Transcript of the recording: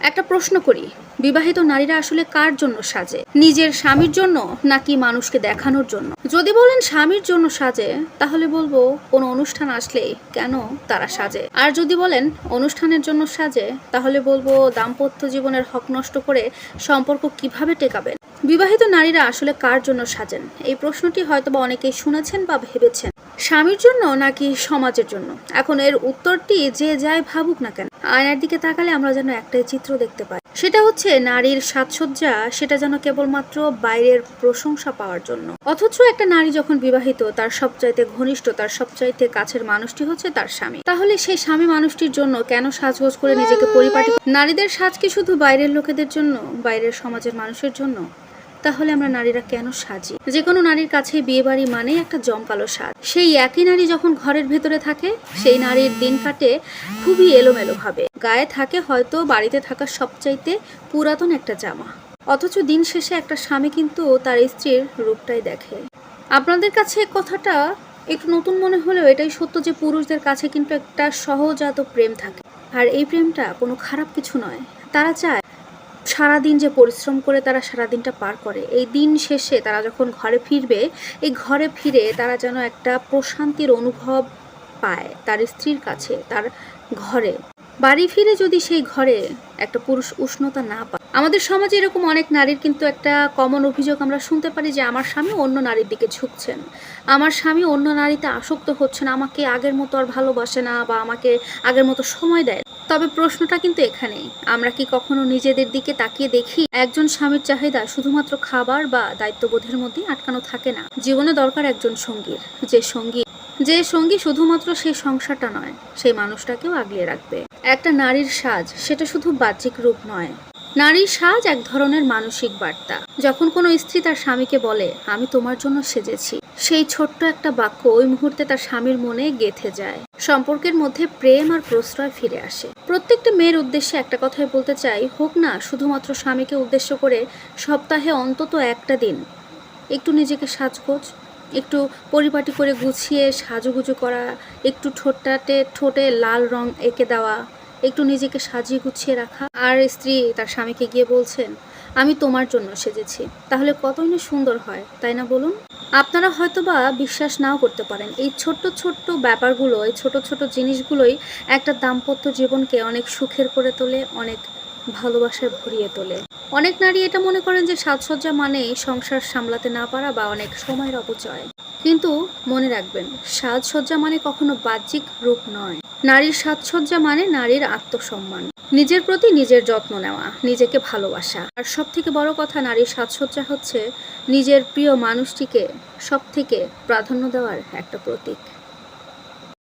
একটা প্রশ্ন করি, বিবাহিত নারীরা আসলে কার জন্য সাজে? নিজের স্বামীর জন্য নাকি মানুষকে দেখানোর জন্য? যদি বলেন স্বামীর জন্য সাজে, তাহলে বলব কোনো অনুষ্ঠান আসলে কেন তারা সাজে? আর যদি বলেন অনুষ্ঠানের জন্য সাজে, তাহলে বলব দাম্পত্য জীবনের হক নষ্ট করে সম্পর্ক কীভাবে টেকাবেন? বিবাহিত নারীরা আসলে কার জন্য সাজেন? এই প্রশ্নটি হয়তোবা অনেকেই শুনেছেন বা ভেবেছেন। স্বামীর জন্য নাকি সমাজের জন্য? এখন এর উত্তরটি যে যাই ভাবুক না কেন, আয়নার দিকে তাকালে আমরা যেন একটাই চিত্র দেখতে পাই। সেটা হচ্ছে নারীর সাজসজ্জা, সেটা যেন কেবলমাত্র বাইরের প্রশংসা পাওয়ার জন্য। অথচ একটা নারী যখন বিবাহিত, তার সবচাইতে ঘনিষ্ঠ, তার সবচাইতে কাছের মানুষটি হচ্ছে তার স্বামী। তাহলে সেই স্বামী মানুষটির জন্য কেন সাজগোজ করে নিজেকে পরিপাটি? নারীদের সাজ কি শুধু বাইরের লোকেদের জন্য, বাইরের সমাজের মানুষের জন্য? তাহলে আমরা নারীরা কেন সাজি? যে কোনো নারীর কাছে বিয়ে বাড়ি মানেই একটা জমকালো সাজ সেই একই নারী যখন ঘরের ভেতরে থাকে, সেই নারীর দিন কাটে খুবই এলোমেলো ভাবে। গায়ে থাকে হয়তো বাড়িতে থাকা সবচাইতে পুরাতন একটা জামা। অথচ দিন শেষে একটা স্বামী কিন্তু তার স্ত্রীর রূপটাই দেখে। আপনাদের কাছে কথাটা একটু নতুন মনে হলেও এটাই সত্য যে পুরুষদের কাছে কিন্তু একটা সহজাত প্রেম থাকে। আর এই প্রেমটা কোনো খারাপ কিছু নয়। তারা চায় সারাদিন যে পরিশ্রম করে তারা সারাদিনটা পার করে, এই দিন শেষে তারা যখন ঘরে ফিরবে, এই ঘরে ফিরে তারা যেন একটা প্রশান্তির অনুভব পায় তার স্ত্রীর কাছে, তার ঘরে। বাড়ি ফিরে যদি সেই ঘরে একটা পুরুষ উষ্ণতা না পায়। আমাদের সমাজে এরকম অনেক নারীর কিন্তু একটা কমন অভিযোগ আমরা শুনতে পারি যে, আমার স্বামী অন্য নারীর দিকে ঝুঁকছেন। আমার স্বামী অন্য নারীতে আসক্ত হচ্ছেন, আমাকে আগের মতো আর ভালোবাসে না বা আমাকে আগের মতো সময় দেয় তবে প্রশ্নটা কিন্তু এখানেই। আমরা কি কখনো নিজেদের দিকে তাকিয়ে দেখি? একজন স্বামীর চাহিদা শুধুমাত্র খাবার বা দায়িত্ববোধের মধ্যেই আটকানো থাকে না। জীবনে দরকার একজন সঙ্গীর, যে সঙ্গী যে সঙ্গী শুধুমাত্র সেই সংসারটা নয়, সেই মানুষটাকেও আগলিয়ে রাখবে। একটা নারীর সাজ, সেটা শুধু বাহ্যিক রূপ নয়। নারীর সাজ এক ধরনের মানসিক বার্তা। যখন কোনো স্ত্রী তার স্বামীকে বলে, আমি তোমার জন্য সেজেছি, সেই ছোট্ট একটা বাক্য ওই মুহূর্তে তার স্বামীর মনে গেথে যায়। সম্পর্কের মধ্যে প্রেম আর প্রশ্রয় ফিরে আসে। প্রত্যেকটা মেয়ের উদ্দেশ্যে একটা কথাই বলতে চাই, হোক না শুধুমাত্র স্বামীকে উদ্দেশ্য করে সপ্তাহে অন্তত একটা দিন। একটু নিজেকে সাজগোজ, একটু পরিপাটি করে গুছিয়ে সাজুগুজু করা, একটু ঠোঁটটাতে, ঠোঁটে লাল রং এঁকে দেওয়া একটু নিজেকে সাজিয়ে গুছিয়ে রাখা। আর স্ত্রী তার স্বামীকে গিয়ে বলছেন, আমি তোমার জন্য সেজেছি। তাহলে কতই না সুন্দর হয়, তাই না বলুন? আপনারা হয়তোবা বিশ্বাস নাও করতে পারেন, এই ছোট্ট ছোট্ট ব্যাপারগুলো, এই ছোট ছোট জিনিসগুলোই একটা দাম্পত্য জীবনকে অনেক সুখের করে তোলে, অনেক ভালোবাসায় ভরিয়ে তোলে। অনেক নারী এটা মনে করেন যে সাজসজ্জা মানে সংসার সামলাতে না পারা বা অনেক সময়ের অপচয়। কিন্তু মনে রাখবেন, সাজসজ্জা মানে কখনো বাহ্যিক রূপ নয়। নারীর সাজসজ্জা মানে নারীর আত্মসম্মান। নিজের প্রতি নিজের যত্ন নেওয়া, নিজেকে ভালোবাসা। আর সব থেকে বড় কথা নারীর সাজসজ্জা হচ্ছে নিজের প্রিয় মানুষটিকে সব থেকে প্রাধান্য দেওয়ার একটা প্রতীক।